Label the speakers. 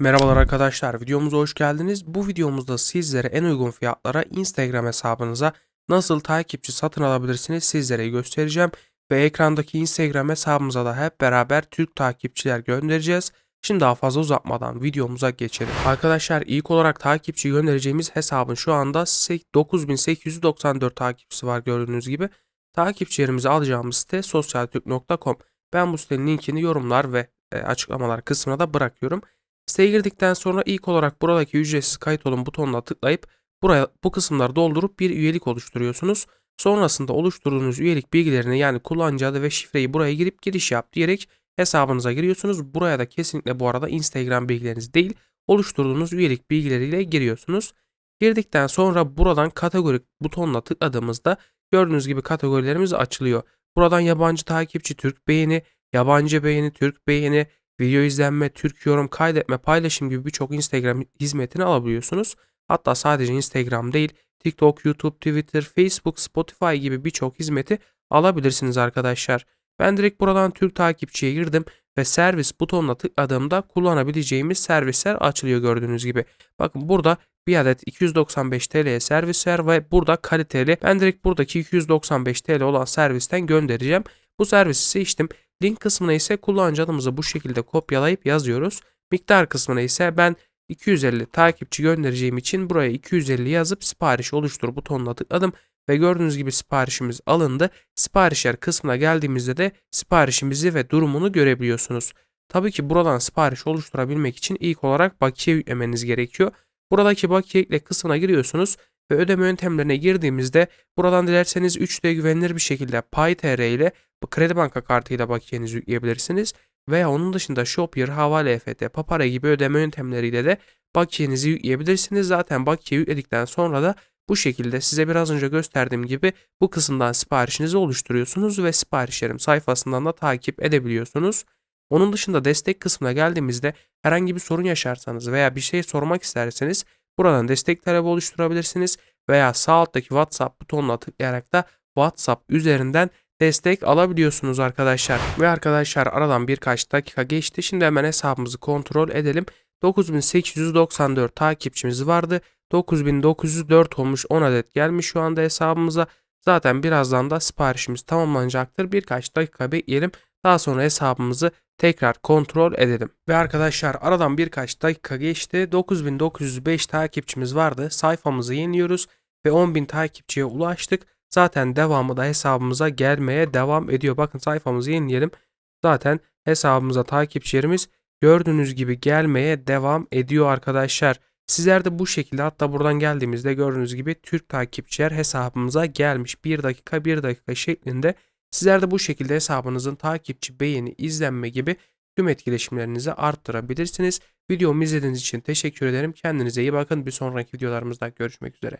Speaker 1: Merhabalar arkadaşlar, videomuza hoş geldiniz. Bu videomuzda sizlere en uygun fiyatlara Instagram hesabınıza nasıl takipçi satın alabilirsiniz sizlere göstereceğim. Ve ekrandaki Instagram hesabımıza da hep beraber Türk takipçiler göndereceğiz. Şimdi daha fazla uzatmadan videomuza geçelim. Arkadaşlar ilk olarak takipçi göndereceğimiz hesabın şu anda 9894 takipçisi var gördüğünüz gibi. Takipçilerimizi alacağımız site sosyaltürk.com. Ben bu sitenin linkini yorumlar ve e, açıklamalar kısmına da bırakıyorum. Siteye girdikten sonra ilk olarak buradaki ücretsiz kayıt olun butonuna tıklayıp buraya bu kısımları doldurup bir üyelik oluşturuyorsunuz. Sonrasında oluşturduğunuz üyelik bilgilerini yani kullanıcı adı ve şifreyi buraya girip giriş yap diyerek hesabınıza giriyorsunuz. Buraya da kesinlikle bu arada Instagram bilgileriniz değil oluşturduğunuz üyelik bilgileriyle giriyorsunuz. Girdikten sonra buradan kategori butonuna tıkladığımızda gördüğünüz gibi kategorilerimiz açılıyor. Buradan yabancı takipçi, Türk beğeni, yabancı beğeni, Türk beğeni, video izlenme, Türk yorum, kaydetme, paylaşım gibi birçok Instagram hizmetini alabiliyorsunuz. Hatta sadece Instagram değil, TikTok, YouTube, Twitter, Facebook, Spotify gibi birçok hizmeti alabilirsiniz arkadaşlar. Ben direkt buradan Türk takipçiye girdim ve servis butonuna tıkladığımda kullanabileceğimiz servisler açılıyor gördüğünüz gibi. Bakın burada bir adet 295 TL'ye servis var ve burada kaliteli. Ben direkt buradaki 295 TL olan servisten göndereceğim. Bu servisi seçtim. Link kısmına ise kullanıcı adımızı bu şekilde kopyalayıp yazıyoruz. Miktar kısmına ise ben 250 takipçi göndereceğim için buraya 250 yazıp sipariş oluştur butonuna tıkladım ve gördüğünüz gibi siparişimiz alındı. Siparişler kısmına geldiğimizde de siparişimizi ve durumunu görebiliyorsunuz. Tabii ki buradan sipariş oluşturabilmek için ilk olarak bakiye yüklemeniz gerekiyor. Buradaki bakiye ekle kısmına giriyorsunuz ve ödeme yöntemlerine girdiğimizde buradan dilerseniz 3D güvenilir bir şekilde PayTR ile kredi banka kartıyla bakiyenizi yükleyebilirsiniz. Veya onun dışında Shopier, Havale EFT, Papara gibi ödeme yöntemleriyle de bakiyenizi yükleyebilirsiniz. Zaten bakiye yükledikten sonra da bu şekilde size biraz önce gösterdiğim gibi bu kısımdan siparişinizi oluşturuyorsunuz ve siparişlerim sayfasından da takip edebiliyorsunuz. Onun dışında destek kısmına geldiğimizde herhangi bir sorun yaşarsanız veya bir şey sormak isterseniz buradan destek talebi oluşturabilirsiniz veya sağ alttaki WhatsApp butonuna tıklayarak da WhatsApp üzerinden destek alabiliyorsunuz arkadaşlar. Ve arkadaşlar aradan birkaç dakika geçti. Şimdi hemen hesabımızı kontrol edelim. 9894 takipçimiz vardı. 9904 olmuş 10 adet gelmiş şu anda hesabımıza. Zaten birazdan da siparişimiz tamamlanacaktır. Birkaç dakika bekleyelim. Daha sonra hesabımızı tekrar kontrol edelim. Ve arkadaşlar aradan birkaç dakika geçti. 9905 takipçimiz vardı. Sayfamızı yeniliyoruz ve 10.000 takipçiye ulaştık. Zaten devamı da hesabımıza gelmeye devam ediyor. Bakın sayfamızı yenileyelim. Zaten hesabımıza takipçilerimiz gördüğünüz gibi gelmeye devam ediyor arkadaşlar. Sizler de bu şekilde hatta buradan geldiğimizde gördüğünüz gibi Türk takipçiler hesabımıza gelmiş. 1 dakika 1 dakika şeklinde sizler de bu şekilde hesabınızın takipçi, beğeni, izlenme gibi tüm etkileşimlerinizi arttırabilirsiniz. Videomu izlediğiniz için teşekkür ederim. Kendinize iyi bakın. Bir sonraki videolarımızda görüşmek üzere.